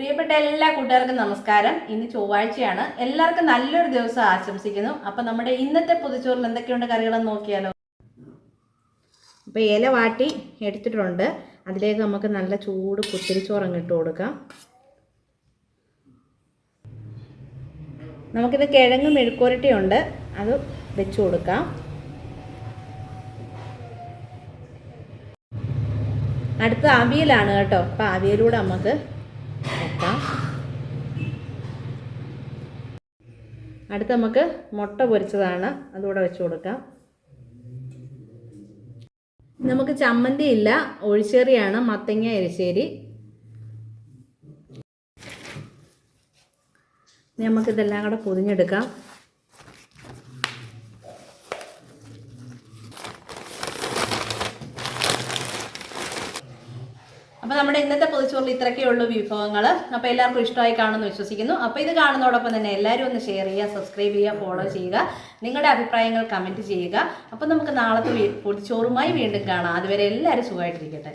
പ്രിയപ്പെട്ട എല്ലാ കൂട്ടുകാർക്കും നമസ്കാരം. ഇന്ന് ചൊവ്വാഴ്ചയാണ്. എല്ലാവർക്കും നല്ലൊരു ദിവസം ആശംസിക്കുന്നു. അപ്പം നമ്മുടെ ഇന്നത്തെ പൊതിച്ചോറിൽ എന്തൊക്കെയുണ്ട് കറികളെന്ന് നോക്കിയാലോ? അപ്പോൾ ഇല വാട്ടി എടുത്തിട്ടുണ്ട്. അതിലേക്ക് നമുക്ക് നല്ല ചൂട് കുത്തിരിച്ചോറ് അങ്ങ് ഇട്ട് കൊടുക്കാം. നമുക്കിത് കിഴങ്ങ് മെഴുക്കുരട്ടിയുണ്ട് അത് വെച്ച് കൊടുക്കാം. അടുത്ത അവിയലാണ് കേട്ടോ. അപ്പം അവിയലൂടെ നമുക്ക് വെക്കാം അടുത്ത് നമുക്ക് മുട്ട പൊരിച്ചതാണ്. അതുകൂടെ വെച്ച് കൊടുക്കാം. നമുക്ക് ചമ്മന്തി ഇല്ല. ഒഴിച്ചേറിയാണ് മത്തങ്ങ എരിശ്ശേരി. നമുക്കിതെല്ലാം കൂടെ പൊതിഞ്ഞെടുക്കാം. അപ്പോൾ നമ്മുടെ ഇന്നത്തെ പൊതുച്ചോറിൽ ഇത്രയൊക്കെ ഉള്ളൂ വിഭവങ്ങൾ അപ്പോൾ എല്ലാവർക്കും ഇഷ്ടമായി കാണുമെന്ന് വിശ്വസിക്കുന്നു. അപ്പോൾ ഇത് കാണുന്നതോടൊപ്പം തന്നെ എല്ലാവരും ഒന്ന് ഷെയർ ചെയ്യുക സബ്സ്ക്രൈബ് ചെയ്യുക ഫോളോ ചെയ്യുക. നിങ്ങളുടെ അഭിപ്രായങ്ങൾ കമന്റ് ചെയ്യുക. അപ്പോൾ നമുക്ക് നാളത്തെ പൊതിച്ചോറുമായി വീണ്ടും കാണാം. അതുവരെ എല്ലാവരും സുഖമായിട്ടിരിക്കട്ടെ.